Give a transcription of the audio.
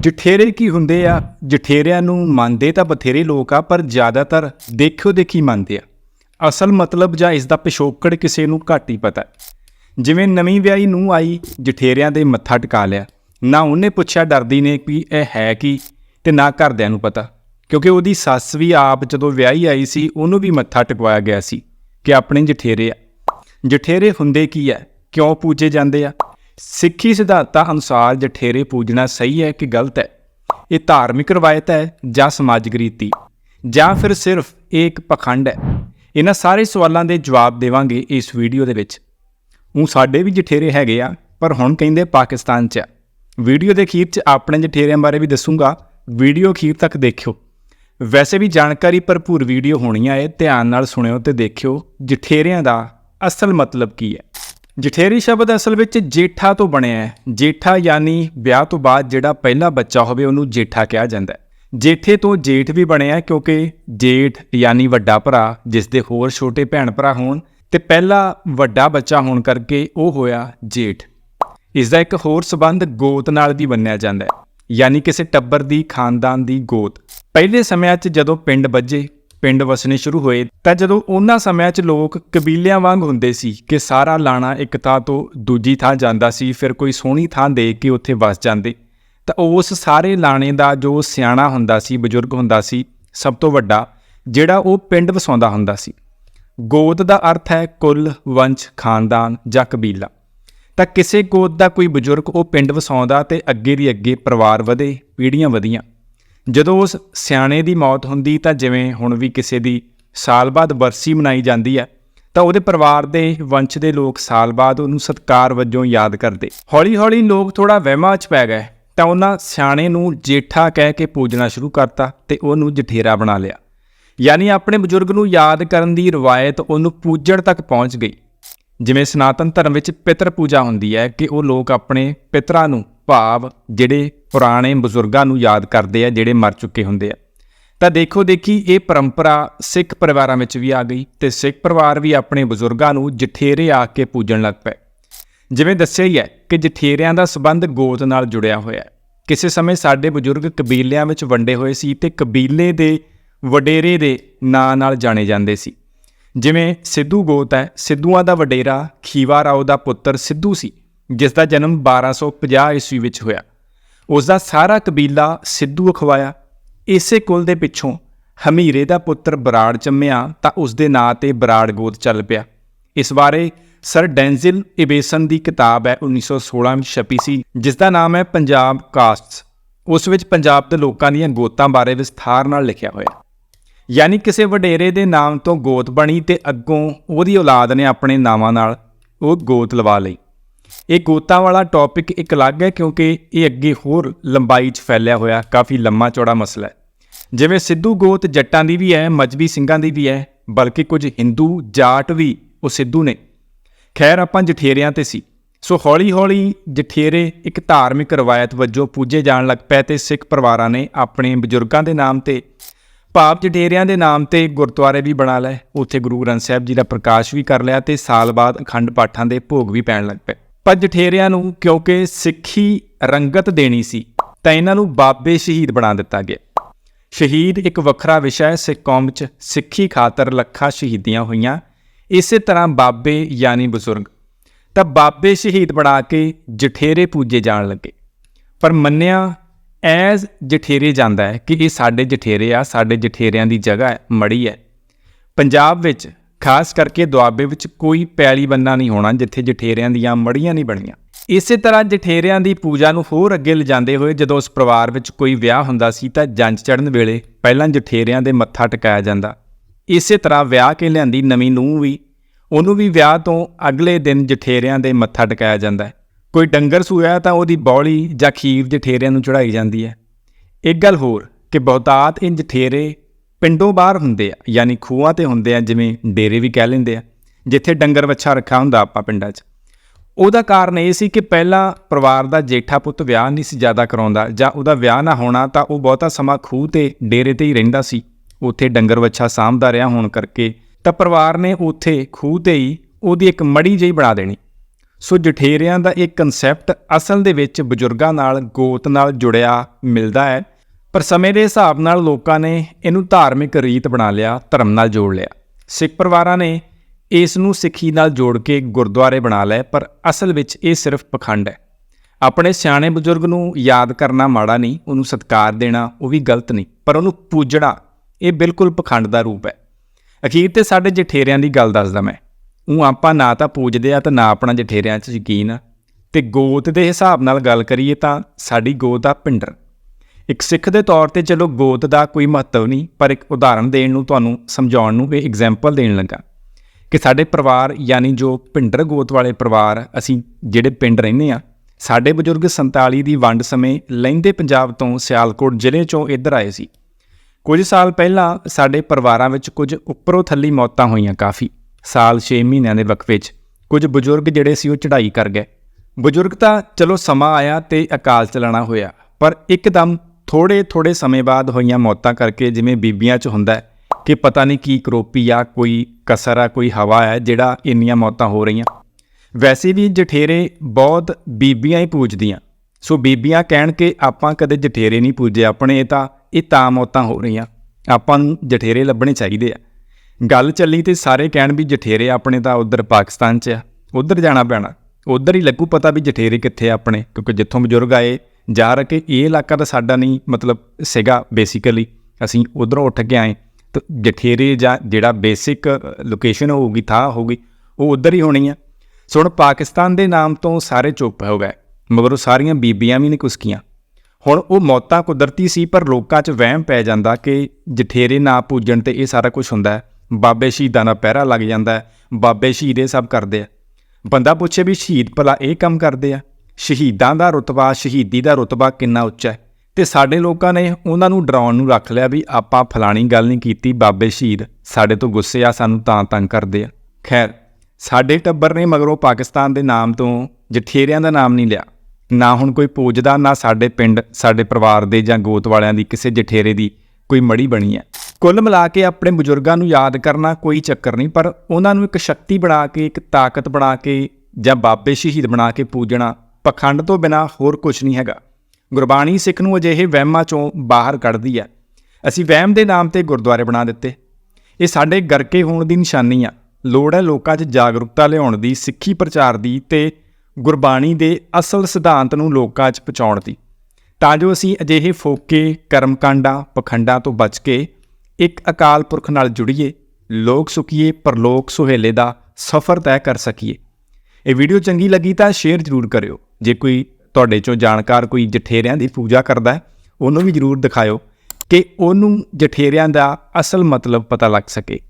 ਜਠੇਰੇ ਕੀ ਹੁੰਦੇ ਆ? ਜਠੇਰਿਆਂ ਨੂੰ ਮੰਨਦੇ ਤਾਂ ਬਥੇਰੇ ਲੋਕ ਆ, ਪਰ ਜ਼ਿਆਦਾਤਰ ਦੇਖਿਓ ਦੇਖੀ ਮੰਨਦੇ ਆ। ਅਸਲ ਮਤਲਬ ਜਾਂ ਇਸ ਦਾ ਪਿਛੋਕੜ ਕਿਸੇ ਨੂੰ ਘੱਟ ਹੀ ਪਤਾ ਜਿਵੇਂ ਨਵੀਂ ਵਿਆਹੀ ਨੂੰ ਆਈ, ਜਠੇਰਿਆਂ ਦੇ ਮੱਥਾ ਟਿਕਾ ਲਿਆ। ਨਾ ਉਹਨੇ ਪੁੱਛਿਆ ਡਰਦੀ ਨੇ ਕਿ ਇਹ ਹੈ ਕੀ ਤੇ ਨਾ ਘਰਦਿਆਂ ਨੂੰ ਪਤਾ। ਕਿਉਂਕਿ ਉਹਦੀ ਸੱਸ ਵੀ ਆਪ ਜਦੋਂ ਵਿਆਹੀ ਆਈ ਸੀ, ਉਹਨੂੰ ਵੀ ਮੱਥਾ ਟਿਕਵਾਇਆ ਗਿਆ ਸੀ ਕਿ ਆਪਣੇ ਜਠੇਰੇ ਆ। ਜਠੇਰੇ ਹੁੰਦੇ ਕੀ ਹੈ ਕਿਉਂ ਪੂਜੇ ਜਾਂਦੇ ਆ? ਸਿੱਖੀ ਸਿਧਾਂਤਾਂ ਅਨੁਸਾਰ ਜਠੇਰੇ ਪੂਜਣਾ ਸਹੀ ਹੈ ਕਿ ਗਲਤ ਹੈ? ਇਹ ਧਾਰਮਿਕ ਰਵਾਇਤ ਹੈ ਜਾਂ ਸਮਾਜਿਕ ਰੀਤੀ? ਜਾਂ ਫਿਰ ਸਿਰਫ ਇਹ ਇੱਕ ਪਖੰਡ ਹੈ? ਇਹਨਾਂ ਸਾਰੇ ਸਵਾਲਾਂ ਦੇ ਜਵਾਬ ਦੇਵਾਂਗੇ ਇਸ ਵੀਡੀਓ ਦੇ ਵਿੱਚ। ਉਹ ਸਾਡੇ ਵੀ ਜਠੇਰੇ ਹੈਗੇ ਆ, ਪਰ ਹੁਣ ਕਹਿੰਦੇ ਪਾਕਿਸਤਾਨ 'ਚ ਆ। ਵੀਡੀਓ ਦੇ ਅਖੀਰ 'ਚ ਆਪਣੇ ਜਠੇਰਿਆਂ ਬਾਰੇ ਵੀ ਦੱਸੂਗਾ। ਵੀਡੀਓ ਅਖੀਰ ਤੱਕ ਦੇਖਿਓ। ਵੈਸੇ ਵੀ ਜਾਣਕਾਰੀ ਭਰਪੂਰ ਵੀਡੀਓ ਹੋਣੀ ਹੈ ਧਿਆਨ ਨਾਲ ਸੁਣਿਓ ਤੇ ਦੇਖਿਓ ਜਠੇਰਿਆਂ ਦਾ ਅਸਲ ਮਤਲਬ ਕੀ ਹੈ। ਜਠੇਰੀ ਸ਼ਬਦ ਅਸਲ ਵਿੱਚ ਜੇਠਾ ਤੋਂ ਬਣਿਆ ਹੈ। ਜੇਠਾ ਯਾਨੀ ਵਿਆਹ ਤੋਂ ਬਾਅਦ ਜਿਹੜਾ ਪਹਿਲਾ ਬੱਚਾ ਹੋਵੇ, ਉਹਨੂੰ ਜੇਠਾ ਕਿਹਾ ਜਾਂਦਾ ਹੈ। ਜੇਠੇ ਤੋਂ ਜੇਠ ਵੀ ਬਣਿਆ ਕਿਉਂਕਿ ਜੇਠ ਯਾਨੀ ਵੱਡਾ ਭਰਾ, ਜਿਸ ਦੇ ਹੋਰ ਛੋਟੇ ਭੈਣ ਭਰਾ ਹੋਣ ਤੇ ਪਹਿਲਾ ਵੱਡਾ ਬੱਚਾ ਹੋਣ ਕਰਕੇ ਉਹ ਹੋਇਆ ਜੇਠ। ਇਸ ਦਾ ਇੱਕ ਹੋਰ ਸਬੰਧ ਗੋਤ ਨਾਲ ਵੀ ਬੰਨਿਆ ਜਾਂਦਾ ਹੈ, ਯਾਨੀ ਕਿਸੇ ਟੱਬਰ ਦੀ, ਖਾਨਦਾਨ ਦੀ ਗੋਤ। ਪਹਿਲੇ ਸਮਿਆਂ 'ਚ ਜਦੋਂ ਪਿੰਡ ਵੱਜੇ ਪਿੰਡ ਵਸਣੇ ਸ਼ੁਰੂ ਹੋਏ, ਤਾਂ ਜਦੋਂ ਉਹਨਾਂ ਸਮਿਆਂ 'ਚ ਲੋਕ ਕਬੀਲਿਆਂ ਵਾਂਗ ਹੁੰਦੇ ਸੀ ਕਿ ਸਾਰਾ ਲਾਣਾ ਇੱਕ ਥਾਂ ਤੋਂ ਦੂਜੀ ਥਾਂ ਜਾਂਦਾ ਸੀ, ਫਿਰ ਕੋਈ ਸੋਹਣੀ ਥਾਂ ਦੇਖ ਕੇ ਉੱਥੇ ਵਸ ਜਾਂਦੇ, ਤਾਂ ਉਸ ਸਾਰੇ ਲਾਣੇ ਦਾ ਜੋ ਸਿਆਣਾ ਹੁੰਦਾ ਸੀ, ਬਜ਼ੁਰਗ ਹੁੰਦਾ ਸੀ, ਸਭ ਤੋਂ ਵੱਡਾ, ਜਿਹੜਾ ਉਹ ਪਿੰਡ ਵਸਾਉਂਦਾ ਹੁੰਦਾ ਸੀ। ਗੋਤ ਦਾ ਅਰਥ ਹੈ ਕੁੱਲ, ਵੰਸ਼, ਖਾਨਦਾਨ ਜਾਂ ਕਬੀਲਾ। ਤਾਂ ਕਿਸੇ ਗੋਤ ਦਾ ਕੋਈ ਬਜ਼ੁਰਗ ਉਹ ਪਿੰਡ ਵਸਾਉਂਦਾ ਤੇ ਅੱਗੇ ਦੀ ਅੱਗੇ ਪਰਿਵਾਰ ਵਧੇ, ਪੀੜ੍ਹੀਆਂ ਵਧੀਆਂ। ਜਦੋਂ ਉਸ ਸਿਆਣੇ ਦੀ ਮੌਤ ਹੁੰਦੀ ਤਾਂ ਜਿਵੇਂ ਹੁਣ ਵੀ ਕਿਸੇ ਦੀ ਸਾਲ ਬਾਅਦ ਬਰਸੀ ਮਨਾਈ ਜਾਂਦੀ ਹੈ, ਤਾਂ ਉਹਦੇ ਪਰਿਵਾਰ ਦੇ ਵੰਸ਼ ਦੇ ਲੋਕ ਸਾਲ ਬਾਅਦ ਉਹਨੂੰ ਸਤਕਾਰ ਵਜੋਂ ਯਾਦ ਕਰਦੇ। ਹੌਲੀ-ਹੌਲੀ ਲੋਕ ਥੋੜਾ ਵਹਿਮਾਂ 'ਚ ਪੈ ਗਏ, ਤਾਂ ਉਹਨਾਂ ਸਿਆਣੇ ਨੂੰ ਜੇਠਾ ਕਹਿ ਕੇ ਪੂਜਣਾ ਸ਼ੁਰੂ ਕਰਤਾ ਤੇ ਉਹਨੂੰ ਜਠੇਰਾ ਬਣਾ ਲਿਆ। ਯਾਨੀ ਆਪਣੇ ਬਜ਼ੁਰਗ ਨੂੰ ਯਾਦ ਕਰਨ ਦੀ ਰਵਾਇਤ ਉਹਨੂੰ ਪੂਜਣ ਤੱਕ ਪਹੁੰਚ ਗਈ। ਜਿਵੇਂ ਸਨਾਤਨ ਧਰਮ ਵਿੱਚ ਪਿਤਰ ਪੂਜਾ ਹੁੰਦੀ ਹੈ ਕਿ ਉਹ ਲੋਕ ਆਪਣੇ ਪਿਤਰਾਂ ਨੂੰ ਭਾਵ ਜਿਹੜੇ ਪੁਰਾਣੇ ਬਜ਼ੁਰਗਾਂ ਨੂੰ ਯਾਦ ਕਰਦੇ ਆ, ਜਿਹੜੇ ਮਰ ਚੁੱਕੇ ਹੁੰਦੇ ਆ। ਤਾਂ ਦੇਖੋ ਦੇਖੀ ਇਹ ਪਰੰਪਰਾ ਸਿੱਖ ਪਰਿਵਾਰਾਂ ਵਿੱਚ ਵੀ ਆ ਗਈ ਤੇ ਸਿੱਖ ਪਰਿਵਾਰ ਵੀ ਆਪਣੇ ਬਜ਼ੁਰਗਾਂ ਨੂੰ ਜਠੇਰੇ ਆ ਕੇ ਪੂਜਣ ਲੱਗ ਪਏ। ਜਿਵੇਂ ਦੱਸਿਆ ਹੀ ਹੈ ਕਿ ਜਠੇਰਿਆਂ ਦਾ ਸਬੰਧ ਗੋਤ ਨਾਲ ਜੁੜਿਆ ਹੋਇਆ ਹੈ। ਕਿਸੇ ਸਮੇਂ ਸਾਡੇ ਬਜ਼ੁਰਗ ਕਬੀਲਿਆਂ ਵਿੱਚ ਵੰਡੇ ਹੋਏ ਸੀ ਤੇ ਕਬੀਲੇ ਦੇ ਵਡੇਰੇ ਦੇ ਨਾਂ ਨਾਲ ਜਾਣੇ ਜਾਂਦੇ ਸੀ। ਜਿਵੇਂ ਸਿੱਧੂ ਗੋਤ ਹੈ, ਸਿੱਧੂਆਂ ਦਾ ਵਡੇਰਾ ਖੀਵਾ ਰਾਓ ਦਾ ਪੁੱਤਰ ਸਿੱਧੂ ਸੀ ਜਿਸ ਦਾ ਜਨਮ 1250 ਈਸਵੀ ਵਿੱਚ ਹੋਇਆ। ਉਸ ਦਾ ਸਾਰਾ ਕਬੀਲਾ ਸਿੱਧੂ ਅਖਵਾਇਆ। ਇਸੇ ਕੁਲ ਦੇ ਪਿੱਛੋਂ ਹਮੀਰੇ ਦਾ ਪੁੱਤਰ ਬਰਾੜ ਜੰਮਿਆ ਤਾਂ ਉਸ ਦੇ ਨਾਂ ਤੇ ਬਰਾੜ ਗੋਤ ਚੱਲ ਪਿਆ। ਇਸ ਬਾਰੇ ਸਰ ਡੈਂਜ਼ਿਲ ਇਬੇਸਨ ਦੀ ਕਿਤਾਬ ਹੈ 1916 ਵਿੱਚ ਛਪੀ ਸੀ ਜਿਸ ਦਾ ਨਾਮ ਹੈ ਪੰਜਾਬ ਕਾਸਟਸ। ਉਸ ਵਿੱਚ ਪੰਜਾਬ ਦੇ ਲੋਕਾਂ ਦੀਆਂ ਗੋਤਾਂ ਬਾਰੇ ਵਿਸਥਾਰ ਨਾਲ ਲਿਖਿਆ ਹੋਇਆ। ਯਾਨੀ ਕਿਸੇ ਵਡੇਰੇ ਦੇ ਨਾਮ ਤੋਂ ਗੋਤ ਬਣੀ ਤੇ ਅੱਗੋਂ ਉਹਦੀ ਔਲਾਦ ਨੇ ਆਪਣੇ ਨਾਵਾਂ ਨਾਲ ਉਹ ਗੋਤ ਲਵਾ ਲਈ। ਇਹ ਗੋਤਾਂ ਵਾਲਾ ਟੌਪਿਕ ਇੱਕ ਅਲੱਗ ਹੈ ਕਿਉਂਕਿ ਇਹ ਅੱਗੇ ਹੋਰ ਲੰਬਾਈ 'ਚ ਫੈਲਿਆ ਹੋਇਆ ਕਾਫੀ ਲੰਮਾ ਚੌੜਾ ਮਸਲਾ ਹੈ। ਜਿਵੇਂ ਸਿੱਧੂ ਗੋਤ ਜੱਟਾਂ ਦੀ ਵੀ ਹੈ, ਮਜਬੀ ਸਿੰਘਾਂ ਦੀ ਵੀ ਹੈ, ਬਲਕਿ ਕੁਝ ਹਿੰਦੂ ਜਾਟ ਵੀ ਉਹ ਸਿੱਧੂ ਨੇ। ਖੈਰ, ਆਪਾਂ ਜਠੇਰਿਆਂ ਤੇ ਸੀ। ਸੋ ਹੌਲੀ-ਹੌਲੀ ਜਠੇਰੇ ਇੱਕ ਧਾਰਮਿਕ ਰਵਾਇਤ ਵਜੋਂ ਪੂਜੇ ਜਾਣ ਲੱਗ ਪਏ ਤੇ ਸਿੱਖ ਪਰਿਵਾਰਾਂ ਨੇ ਆਪਣੇ ਬਜ਼ੁਰਗਾਂ ਦੇ ਨਾਮ ਤੇ ਭਾਵ ਜਠੇਰਿਆਂ ਦੇ ਨਾਮ ਤੇ ਗੁਰਦੁਆਰੇ ਵੀ ਬਣਾ ਲਏ। ਉੱਥੇ ਗੁਰੂ ਗ੍ਰੰਥ ਸਾਹਿਬ ਜੀ ਦਾ ਪ੍ਰਕਾਸ਼ ਵੀ ਕਰ ਲਿਆ ਤੇ ਸਾਲ ਬਾਅਦ ਅਖੰਡ ਪਾਠਾਂ ਦੇ ਭੋਗ ਵੀ ਪੈਣ ਲੱਗ ਪਏ। ਪਰ ਜਠੇਰਿਆਂ ਨੂੰ ਕਿਉਂਕਿ ਸਿੱਖੀ ਰੰਗਤ ਦੇਣੀ ਸੀ, ਤਾਂ ਇਹਨਾਂ ਨੂੰ ਬਾਬੇ ਸ਼ਹੀਦ ਬਣਾ ਦਿੱਤਾ ਗਿਆ। ਸ਼ਹੀਦ ਇੱਕ ਵੱਖਰਾ ਵਿਸ਼ਾ ਹੈ, ਸਿੱਖ ਕੌਮ 'ਚ ਸਿੱਖੀ ਖਾਤਰ ਲੱਖਾਂ ਸ਼ਹੀਦੀਆਂ ਹੋਈਆਂ। ਇਸੇ ਤਰ੍ਹਾਂ ਬਾਬੇ ਯਾਨੀ ਬਜ਼ੁਰਗ। ਤਾਂ ਬਾਬੇ ਸ਼ਹੀਦ ਬਣਾ ਕੇ ਜਠੇਰੇ ਪੂਜੇ ਜਾਣ ਲੱਗੇ। ਪਰ ਮੰਨਿਆ ਐਜ਼ ਜਠੇਰੇ ਜਾਂਦਾ ਹੈ ਕਿ ਇਹ ਸਾਡੇ ਜਠੇਰੇ ਆ, ਸਾਡੇ ਜਠੇਰਿਆਂ ਦੀ ਜਗ੍ਹਾ ਮੜੀ ਹੈ। ਪੰਜਾਬ ਵਿੱਚ ਖਾਸ ਕਰਕੇ ਦੁਆਬੇ ਵਿੱਚ ਕੋਈ ਪੈਲੀ ਬੰਨਾ ਨਹੀਂ ਹੋਣਾ ਜਿੱਥੇ ਜਠੇਰਿਆਂ ਦੀਆਂ ਮੜੀਆਂ ਨਹੀਂ ਬਣੀਆਂ। ਇਸੇ ਤਰ੍ਹਾਂ ਜਠੇਰਿਆਂ ਦੀ ਪੂਜਾ ਨੂੰ ਹੋਰ ਅੱਗੇ ਲਿਜਾਂਦੇ ਹੋਏ ਜਦੋਂ ਉਸ ਪਰਿਵਾਰ ਵਿੱਚ ਕੋਈ ਵਿਆਹ ਹੁੰਦਾ ਸੀ ਤਾਂ ਜੰਜ ਚੜਨ ਵੇਲੇ ਪਹਿਲਾਂ ਜਠੇਰਿਆਂ ਦੇ ਮੱਥਾ ਟਿਕਾਇਆ ਜਾਂਦਾ। ਇਸੇ ਤਰ੍ਹਾਂ ਵਿਆਹ ਕੇ ਲਿਆਂਦੀ ਨਵੀਂ ਨੂੰਹ ਵੀ, ਉਹਨੂੰ ਵੀ ਵਿਆਹ ਤੋਂ ਅਗਲੇ ਦਿਨ ਜਠੇਰਿਆਂ ਦੇ ਮੱਥਾ ਟਿਕਾਇਆ ਜਾਂਦਾ ਹੈ। ਕੋਈ ਡੰਗਰ ਸੂਇਆ ਤਾਂ ਉਹਦੀ ਬੌਲੀ ਜਾਂ ਖੀਰ ਜਠੇਰਿਆਂ ਨੂੰ ਚੜਾਈ ਜਾਂਦੀ ਹੈ। ਇੱਕ ਗੱਲ ਹੋਰ ਕਿ ਬਹੁਤਾਤ ਇਹ ਜਠੇਰੇ ਪਿੰਡੋਂ ਬਾਹਰ ਹੁੰਦੇ ਆ, ਯਾਨੀ ਖੂਹਾਂ ਤੇ ਹੁੰਦੇ ਆ, ਜਿਵੇਂ ਡੇਰੇ ਵੀ ਕਹਿ ਲੈਂਦੇ ਆ, ਜਿੱਥੇ ਡੰਗਰ ਵੱਛਾ ਰੱਖਾ ਹੁੰਦਾ ਆਪਾਂ ਪਿੰਡਾਂ 'ਚ। ਉਹਦਾ ਕਾਰਨ ਇਹ ਸੀ ਕਿ ਪਹਿਲਾਂ ਪਰਿਵਾਰ ਦਾ ਜੇਠਾ ਪੁੱਤ ਵਿਆਹ ਨਹੀਂ ਸੀ ਜ਼ਿਆਦਾ ਕਰਾਉਂਦਾ, ਜਾਂ ਉਹਦਾ ਵਿਆਹ ਨਾ ਹੋਣਾ ਤਾਂ ਉਹ ਬਹੁਤਾ ਸਮਾਂ ਖੂਹ ਤੇ ਡੇਰੇ ਤੇ ਹੀ ਰਹਿੰਦਾ ਸੀ। ਉੱਥੇ ਡੰਗਰ ਵੱਛਾ ਸਾਂਭਦਾ ਰਿਹਾ ਹੋਣ ਕਰਕੇ ਤਾਂ ਪਰਿਵਾਰ ਨੇ ਉੱਥੇ ਖੂਹ ਤੇ ਹੀ ਉਹਦੀ ਇੱਕ ਮੜੀ ਜਿਹੀ ਬਣਾ ਦੇਣੀ। ਸੋ ਜਠੇਰਿਆਂ ਦਾ ਇਹ ਕਨਸੈਪਟ ਅਸਲ ਦੇ ਵਿੱਚ ਬਜ਼ੁਰਗਾਂ ਨਾਲ ਗੋਤ ਨਾਲ ਜੁੜਿਆ ਮਿਲਦਾ ਹੈ, ਪਰ ਸਮੇਂ ਦੇ ਹਿਸਾਬ ਨਾਲ ਲੋਕਾਂ ਨੇ ਇਹਨੂੰ ਧਾਰਮਿਕ ਰੀਤ ਬਣਾ ਲਿਆ, ਧਰਮ ਨਾਲ ਜੋੜ ਲਿਆ। ਸਿੱਖ ਪਰਿਵਾਰਾਂ ਨੇ ਇਸ ਨੂੰ ਸਿੱਖੀ ਨਾਲ ਜੋੜ ਕੇ ਗੁਰਦੁਆਰੇ ਬਣਾ ਲਏ, ਪਰ ਅਸਲ ਵਿੱਚ ਇਹ ਸਿਰਫ ਪਖੰਡ ਹੈ। ਆਪਣੇ ਸਿਆਣੇ ਬਜ਼ੁਰਗ ਨੂੰ ਯਾਦ ਕਰਨਾ ਮਾੜਾ ਨਹੀਂ, ਉਹਨੂੰ ਸਤਿਕਾਰ ਦੇਣਾ, ਉਹ ਵੀ ਗਲਤ ਨਹੀਂ, ਪਰ ਉਹਨੂੰ ਪੂਜਣਾ, ਇਹ ਬਿਲਕੁਲ ਪਖੰਡ ਦਾ ਰੂਪ ਹੈ। ਅਖੀਰ ਤੇ ਸਾਡੇ ਜਠੇਰਿਆਂ ਦੀ ਗੱਲ ਦੱਸਦਾ ਮੈਂ। ਉਹ ਆਪਾਂ ਨਾ ਤਾਂ ਪੂਜਦੇ ਆ ਤੇ ਨਾ ਆਪਣਾ ਜਠੇਰਿਆਂ 'ਚ ਯਕੀਨ ਆ। ਤੇ ਗੋਤ ਦੇ ਹਿਸਾਬ ਨਾਲ ਗੱਲ ਕਰੀਏ ਤਾਂ ਸਾਡੀ ਗੋਤ ਆ ਪਿੰਡਰ। ਇੱਕ ਸਿੱਖ ਦੇ ਤੌਰ ਤੇ ਚਲੋ ਗੋਤ ਦਾ ਕੋਈ ਮਹੱਤਵ ਨਹੀਂ, ਪਰ ਇੱਕ ਉਦਾਹਰਣ ਦੇਣ ਨੂੰ ਤੁਹਾਨੂੰ ਸਮਝਾਉਣ ਨੂੰ ਇਹ ਐਗਜ਼ਾਮਪਲ ਦੇਣ ਲੱਗਾ ਕਿ ਸਾਡੇ ਪਰਿਵਾਰ ਯਾਨੀ ਜੋ ਪਿੰਡਰ ਗੋਤ ਵਾਲੇ ਪਰਿਵਾਰ ਅਸੀਂ ਜਿਹੜੇ ਪਿੰਡ ਰਹਿੰਦੇ ਆ, ਸਾਡੇ ਬਜ਼ੁਰਗ 47 ਦੀ ਵੰਡ ਸਮੇਂ ਲਹਿੰਦੇ ਪੰਜਾਬ ਤੋਂ ਸਿਆਲਕੋਟ ਜ਼ਿਲ੍ਹੇ ਚੋਂ ਇੱਧਰ ਆਏ ਸੀ। ਕੁਝ ਸਾਲ ਪਹਿਲਾਂ ਸਾਡੇ ਪਰਿਵਾਰਾਂ ਵਿੱਚ ਕੁਝ ਉੱਪਰੋਂ ਥੱਲੀ ਮੌਤਾਂ ਹੋਈਆਂ ਕਾਫੀ। ਸਾਲ 6 ਮਹੀਨਿਆਂ ਦੇ ਵਕਫੇ 'ਚ। ਕੁਝ ਬਜ਼ੁਰਗ ਜਿਹੜੇ ਸੀ ਉਹ ਚੜ੍ਹਾਈ ਕਰ ਗਏ। ਬਜ਼ੁਰਗ ਤਾਂ ਚਲੋ ਸਮਾਂ ਆਇਆ ਤੇ ਅਕਾਲ ਚਲਾਣਾ ਹੋਇਆ, ਪਰ ਇੱਕਦਮ ਥੋੜੇ ਥੋੜੇ ਸਮੇਂ ਬਾਅਦ ਹੋਈਆਂ ਮੌਤਾਂ ਕਰਕੇ ਜਿਵੇਂ ਬੀਬੀਆਂ 'ਚ ਹੁੰਦਾ ਹੈ ਕਿ ਪਤਾ ਨਹੀਂ ਕੀ ਕਰੋਪੀ ਆ, ਕੋਈ ਕਸਰ ਆ, ਕੋਈ ਹਵਾ ਹੈ ਜਿਹੜਾ ਇੰਨੀਆਂ ਮੌਤਾਂ ਹੋ ਰਹੀਆਂ। ਵੈਸੇ ਵੀ ਜਠੇਰੇ ਬਹੁਤ ਬੀਬੀਆਂ ਹੀ ਪੂਜਦੀਆਂ। ਸੋ ਬੀਬੀਆਂ ਕਹਿਣ ਕਿ ਆਪਾਂ ਕਦੇ ਜਠੇਰੇ ਨਹੀਂ ਪੂਜੇ, ਆਪਣੇ ਇਹ ਤਾਂ ਇਹ ਤਾਂ ਮੌਤਾਂ ਹੋ ਰਹੀਆਂ। ਆਪਾਂ ਨੂੰ ਜਠੇਰੇ ਲੱਭਣੇ ਚਾਹੀਦੇ ਆ। ਗੱਲ ਚੱਲੀ ਤੇ ਸਾਰੇ ਕਹਿਣ ਵੀ ਜਠੇਰੇ ਆਪਣੇ ਤਾਂ ਉਧਰ ਪਾਕਿਸਤਾਨ 'ਚ ਆ, ਉਧਰ ਜਾਣਾ ਪੈਣਾ। ਉਧਰ ਹੀ ਲੱਗੂ ਪਤਾ ਵੀ ਜਠੇਰੇ ਕਿੱਥੇ ਆਪਣੇ, ਕਿਉਂਕਿ ਜਿੱਥੋਂ ਬਜ਼ੁਰਗ ਆਏ, ਜਾ ਰਕੇ ਇਹ ਇਲਾਕਾ ਤਾਂ ਸਾਡਾ ਨਹੀਂ ਮਤਲਬ ਸੀਗਾ ਬੇਸਿਕਲੀ ਅਸੀਂ ਉਧਰੋਂ ਉੱਠ ਕੇ ਆਏ, ਤਾਂ ਜਠੇਰੇ ਜਾਂ ਜਿਹੜਾ ਬੇਸਿਕ ਲੋਕੇਸ਼ਨ ਹੋਊਗੀ, ਥਾਂ ਹੋਊਗੀ, ਉਹ ਉਧਰ ਹੀ ਹੋਣੀ ਆ। ਸੋ ਹੁਣ ਪਾਕਿਸਤਾਨ ਦੇ ਨਾਮ ਤੋਂ ਸਾਰੇ ਚੁੱਪ ਹੋ ਗਏ, ਮਗਰ ਉਹ ਸਾਰੀਆਂ ਬੀਬੀਆਂ ਵੀ ਨਹੀਂ ਕੁਸਕੀਆਂ ਹੁਣ ਉਹ ਮੌਤਾਂ ਕੁਦਰਤੀ ਸੀ, ਪਰ ਲੋਕਾਂ 'ਚ ਵਹਿਮ ਪੈ ਜਾਂਦਾ ਕਿ ਜਠੇਰੇ ਨਾ ਪੂਜਣ ਤੇ ਇਹ ਸਾਰਾ ਕੁਝ ਹੁੰਦਾ ਹੈ। ਬਾਬੇ ਸ਼ਹੀਦਾਂ ਦਾ ਪਹਿਰਾ ਲੱਗ ਜਾਂਦਾ ਹੈ, ਬਾਬੇ ਸ਼ਹੀਦ ਇਹ ਸਭ ਕਰਦੇ ਆ। ਬੰਦਾ ਪੁੱਛੇ ਵੀ ਸ਼ਹੀਦ ਭਲਾ ਇਹ ਕੰਮ ਕਰਦੇ ਆ? ਸ਼ਹੀਦਾਂ ਦਾ ਰੁਤਬਾ, ਸ਼ਹੀਦੀ ਦਾ ਰੁਤਬਾ ਕਿੰਨਾ ਉੱਚਾ ਹੈ? ਤੇ ਸਾਡੇ ਲੋਕਾਂ ਨੇ ਉਹਨਾਂ ਨੂੰ ਡਰਾਉਣ ਨੂੰ ਰੱਖ ਲਿਆ ਵੀ ਆਪਾਂ ਫਲਾਣੀ ਗੱਲ ਨਹੀਂ ਕੀਤੀ, ਬਾਬੇ ਸ਼ਹੀਦ ਸਾਡੇ ਤੋਂ ਗੁੱਸੇ ਆ, ਸਾਨੂੰ ਤਾਂ ਤੰਗ ਕਰਦੇ ਆ। ਖੈਰ, ਸਾਡੇ ਟੱਬਰ ਨੇ ਮਗਰੋਂ ਪਾਕਿਸਤਾਨ ਦੇ ਨਾਮ ਤੋਂ ਜਠੇਰਿਆਂ ਦਾ ਨਾਮ ਨਹੀਂ ਲਿਆ। ਨਾ ਹੁਣ ਕੋਈ ਪੂਜਦਾ, ਨਾ ਸਾਡੇ ਪਿੰਡ, ਸਾਡੇ ਪਰਿਵਾਰ ਦੇ ਜਾਂ ਗੋਤ ਵਾਲਿਆਂ ਦੀ, ਕਿਸੇ ਜਠੇਰੇ ਦੀ ਕੋਈ ਮੜੀ ਬਣੀ ਹੈ। ਕੁੱਲ ਮਿਲਾ ਕੇ ਆਪਣੇ ਬਜ਼ੁਰਗਾਂ ਨੂੰ ਯਾਦ ਕਰਨਾ ਕੋਈ ਚੱਕਰ ਨਹੀਂ, ਪਰ ਉਹਨਾਂ ਨੂੰ ਇੱਕ ਸ਼ਕਤੀ ਬਣਾ ਕੇ, ਇੱਕ ਤਾਕਤ ਬਣਾ ਕੇ ਜਾਂ ਬਾਬੇ ਸ਼ਹੀਦ ਬਣਾ ਕੇ ਪੂਜਣਾ ਪਖੰਡ ਤੋਂ ਬਿਨਾ ਹੋਰ ਕੁਝ ਨਹੀਂ ਹੈਗਾ। ਗੁਰਬਾਣੀ ਸਿੱਖ ਨੂੰ ਅਜਿਹੇ ਵਹਿਮਾਂ ਚੋਂ ਬਾਹਰ ਕੱਢਦੀ ਹੈ। ਅਸੀਂ ਵਹਿਮ ਦੇ ਨਾਮ ਤੇ ਗੁਰਦੁਆਰੇ ਬਣਾ ਦਿੱਤੇ। ਇਹ ਸਾਡੇ ਗਰਕੇ ਹੋਣ ਦੀ ਨਿਸ਼ਾਨੀ ਆ। ਲੋੜ ਹੈ ਲੋਕਾਂ 'ਚ ਜਾਗਰੂਕਤਾ ਲਿਆਉਣ ਦੀ, ਸਿੱਖੀ ਪ੍ਰਚਾਰ ਦੀ ਤੇ ਗੁਰਬਾਣੀ ਦੇ ਅਸਲ ਸਿਧਾਂਤ ਨੂੰ ਲੋਕਾਂ 'ਚ ਪਹੁੰਚਾਉਣ ਦੀ। ਤਾਂ ਜੋ ਅਸੀਂ ਅਜਿਹੇ ਫੋਕੇ, ਕਰਮਕਾਂਡਾਂ, ਪਖੰਡਾਂ ਤੋਂ ਬਚ ਕੇ ਇੱਕ ਅਕਾਲ ਪੁਰਖ ਨਾਲ ਜੁੜੀਏ, ਲੋਕ ਸੁਖੀਏ, ਪਰਲੋਕ ਸੁਹੇਲੇ ਦਾ ਸਫ਼ਰ ਤੈਅ ਕਰ ਸਕੀਏ। ਇਹ ਵੀਡੀਓ ਚੰਗੀ ਲੱਗੀ ਤਾਂ ਸ਼ੇਅਰ ਜ਼ਰੂਰ ਕਰਿਓ। ਜੇ ਕੋਈ ਤੁਹਾਡੇ ਚੋਂ ਜਾਣਕਾਰ ਕੋਈ ਜਠੇਰਿਆਂ ਦੀ ਪੂਜਾ ਕਰਦਾ ਹੈ, ਉਹਨੂੰ ਵੀ ਜ਼ਰੂਰ ਦਿਖਾਇਓ ਕਿ ਉਹਨੂੰ ਜਠੇਰਿਆਂ ਦਾ ਅਸਲ ਮਤਲਬ ਪਤਾ ਲੱਗ ਸਕੇ।